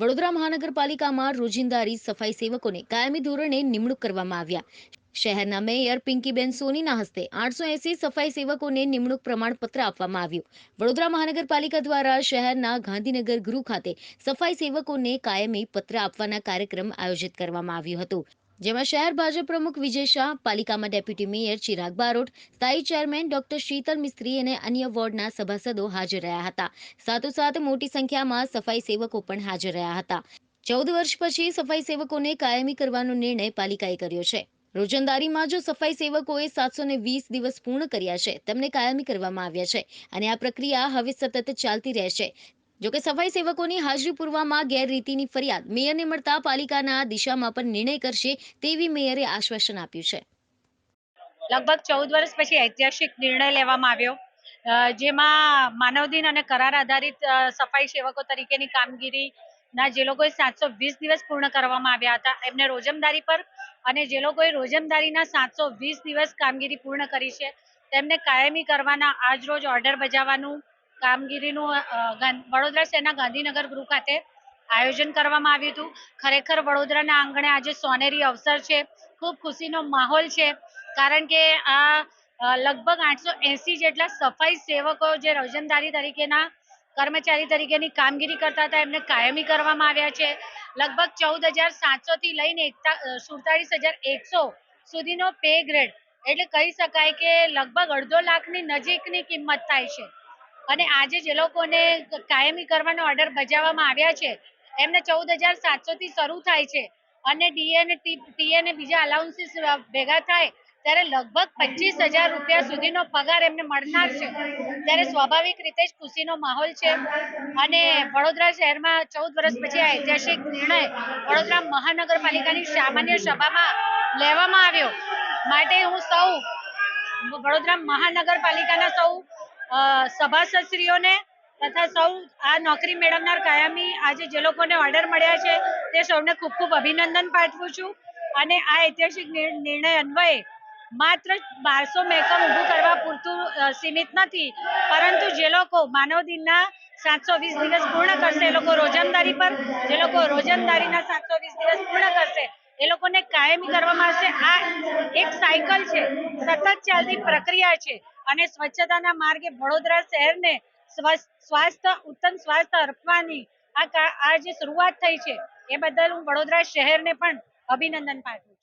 વડોદરા મહાનગરપાલિકામાં રોજિંદારી સફાઈ સેવકોને કાયમી ધોરણે નિમણૂક કરવામાં આવ્યા. શહેરના મેયર પિંકીબેન સોનીના હસ્તે આઠસો એસી સફાઈ સેવકોને નિમણૂક પ્રમાણપત્ર આપવામાં આવ્યું. વડોદરા મહાનગરપાલિકા દ્વારા શહેરના ગાંધીનગર ગૃહ ખાતે સફાઈ સેવકોને કાયમી પત્ર આપવાના કાર્યક્રમ આયોજિત કરવામાં આવ્યો હતો. જેમાં શહેર ભાજપ પ્રમુખ વિજય શાહ, પાલિકામાં ડેપ્યુટી મેયર ચિરાગ બારોટ, સ્થાયી ચેરમેન ડોક્ટર શીતલ મિસ્ત્રી અને અન્ય વોર્ડના સભાસદો હાજર રહ્યા હતા. સાથોસાથ મોટી સંખ્યામાં સફાઈ સેવકો પણ હાજર રહ્યા હતા. ચૌદ વર્ષ પછી સફાઈ સેવકોને કાયમી કરવાનો નિર્ણય પાલિકાએ કર્યો છે. રોજંદારીમાં જો સફાઈ સેવકોએ સાતસો ને વીસ દિવસ પૂર્ણ કર્યા છે, તેમને કાયમી કરવામાં આવ્યા છે અને આ પ્રક્રિયા હવે સતત ચાલતી રહેશે. જોકે સફાઈ સેવકોની હાજરી પૂરવામાં ગેરરીતિની ફરિયાદ મેયરને મળતા પાલિકાના દિશામાં પણ નિર્ણય કરશે તેવી મેયરે આશ્વાસન આપ્યું છે. લગભગ ચૌદ વર્ષ પછી ઐતિહાસિક નિર્ણય લેવામાં આવ્યો. જેમાં માનવદિન અને કરાર આધારિત સફાઈ સેવકો તરીકેની કામગીરીના જે લોકોએ સાતસો વીસ દિવસ પૂર્ણ કરવામાં આવ્યા હતા, એમને રોજમદારી પર અને જે લોકોએ રોજમદારીના સાતસો વીસ દિવસ કામગીરી પૂર્ણ કરી છે, તેમને કાયમી કરવાના આજ રોજ ઓર્ડર બજાવવાનું કામગીરીનું વડોદરા શહેરના ગાંધીનગર ગૃહ ખાતે આયોજન કરવામાં આવ્યું હતું. ખરેખર વડોદરાના આંગણે આજે સોનેરી અવસર છે. ખૂબ ખુશીનો માહોલ છે. કારણ કે આ લગભગ આઠસો એસી જેટલા સફાઈ સેવકો જે રોજંદારી તરીકેના, કર્મચારી તરીકેની કામગીરી કરતા હતા, એમને કાયમી કરવામાં આવ્યા છે. લગભગ ચૌદ હજાર સાતસોથી લઈને એકતા સુડતાલીસ હજાર એકસો સુધીનો પે ગ્રેડ. એટલે કહી શકાય કે લગભગ અડધો લાખની નજીકની કિંમત થાય છે. અને આજે જે લોકોને કાયમી કરવાનો ઓર્ડર બજાવવામાં આવ્યા છે, એમને ચૌદ હજાર સાતસો થી શરૂ થાય છે. અને ડીએ અને ટીએ અને બીજા અલાઉન્સીસ ભેગા થાય, ત્યારે લગભગ પચીસ હજાર રૂપિયા સુધીનો પગાર એમને મળનાર છે. ત્યારે સ્વાભાવિક રીતે જ ખુશીનો માહોલ છે. અને વડોદરા શહેરમાં ચૌદ વર્ષ પછી આ ઐતિહાસિક નિર્ણય વડોદરા મહાનગરપાલિકાની સામાન્ય સભામાં લેવામાં આવ્યો. માટે હું સૌ વડોદરા મહાનગરપાલિકાના સૌ સભાસદશ્રીઓને તથા સૌ આ નોકરી મેળવનાર કાયમી આજે જે લોકોને ઓર્ડર મળ્યા છે, તે સૌને ખૂબ ખૂબ અભિનંદન પાઠવું છું. અને આ ઐતિહાસિક નિર્ણય અન્વયે માત્ર બારસો મેકમ ઊભું કરવા પૂરતું સીમિત નથી, પરંતુ જે લોકો માનવ દિનના સાતસો વીસ દિવસ પૂર્ણ કરશે, એ લોકો રોજમદારી પર, જે લોકો રોજંદારીના સાતસો વીસ દિવસ પૂર્ણ કરશે, એ લોકોને કાયમી કરવામાં આવશે. આ એક સાયકલ છે, સતત ચાલતી પ્રક્રિયા છે. અને સ્વચ્છતાના માર્ગે વડોદરા શહેરને સ્વસ્થ સ્વાસ્થ્ય ઉત્તમ સ્વાસ્થ્ય અર્પવાની આ આ જે શરૂઆત થઈ છે, એ બદલ હું વડોદરા શહેરને પણ અભિનંદન પાઠવું